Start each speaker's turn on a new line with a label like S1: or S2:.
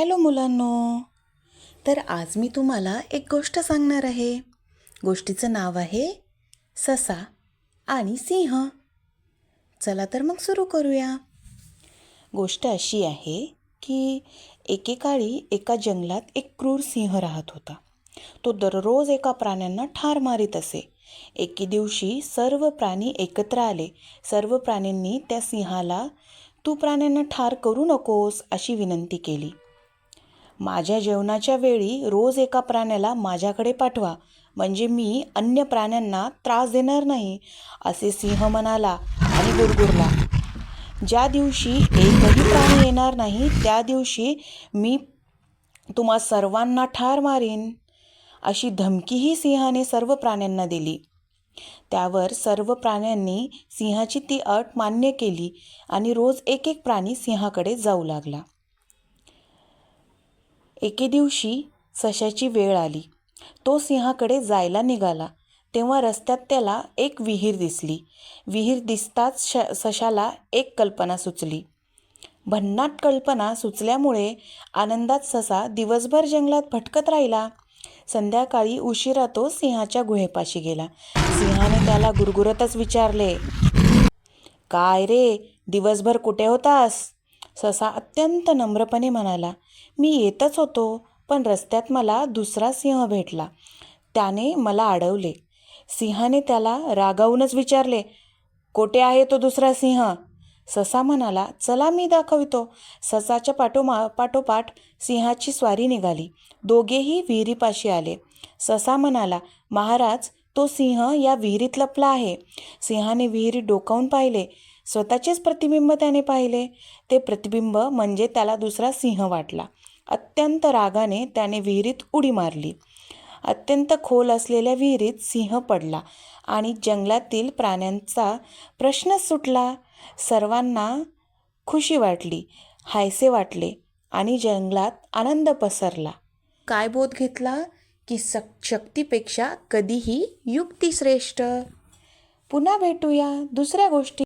S1: Hello मुलांनो. तर आज मी तुम्हाला एक गोष्ट सांगणार आहे. गोष्टीचं नाव आहे ससा आणि सिंह. चला तर मग सुरू करूया. गोष्ट अशी आहे की एकेकाळी एका जंगलात एक क्रूर सिंह राहत होता. तो दररोज एका प्राण्यांना ठार मारीत असे. एके दिवशी सर्व प्राणी एकत्र आले. सर्व प्राण्यांनी त्या सिंहाला तू प्राण्यांना ठार करू नकोस अशी विनंती केली. माझ्या जेवणाच्या वेळी रोज एका प्राण्याला माझ्याकडे पाठवा. म्हणजे मी अन्य प्राण्यांना त्रास देणार नाही असे सिंह म्हणाला आणि गुरगुरला. ज्या दिवशी एकही प्राणी येणार नाही त्या दिवशी मी तुम्हा सर्वांना ठार मारीन अशी धमकीही सिंहाने सर्व प्राण्यांना दिली. त्यावर सर्व प्राण्यांनी सिंहाची ती अट मान्य केली आणि रोज एक एक प्राणी सिंहाकडे जाऊ लागला. एके दिवशी सशाची वेळ आली. तो सिंहाकडे जायला निघाला. तेव्हा रस्त्यात त्याला एक विहीर दिसली. विहीर दिसताच श सशाला एक कल्पना सुचली. भन्नाट कल्पना सुचल्यामुळे आनंदात ससा दिवसभर जंगलात भटकत राहिला. संध्याकाळी उशिरा तो सिंहाच्या गुहेपाशी गेला. सिंहाने त्याला गुरगुरतच विचारले काय रे? दिवसभर कुठे होतास? ससा अत्यंत नम्रपणे म्हणाला मी येतच होतो पण रस्त्यात मला दुसरा सिंह भेटला. त्याने मला अडवले. सिंहाने त्याला रागावूनच विचारले कोठे आहे तो दुसरा सिंह? ससा म्हणाला चला मी दाखवितो. ससाच्या पाठोमा पाठोपाठ सिंहाची स्वारी निघाली. दोघेही विहिरीपाशी आले. ससा म्हणाला महाराज तो सिंह या विहिरीत लपला आहे. सिंहाने विहिरीत डोकावून पाहिले. स्वतःचेच प्रतिबिंब त्याने पाहिले. ते प्रतिबिंब म्हणजे त्याला दुसरा सिंह वाटला. अत्यंत रागाने त्याने विहिरीत उडी मारली. अत्यंत खोल असलेल्या विहिरीत सिंह पडला आणि जंगलातील प्राण्यांचा प्रश्नच सुटला. सर्वांना खुशी वाटली हायसे वाटले आणि जंगलात आनंद पसरला. काय बोध घेतला की सक शक्तीपेक्षा कधीही युक्ती श्रेष्ठ. पुन्हा भेटूया दुसऱ्या गोष्टी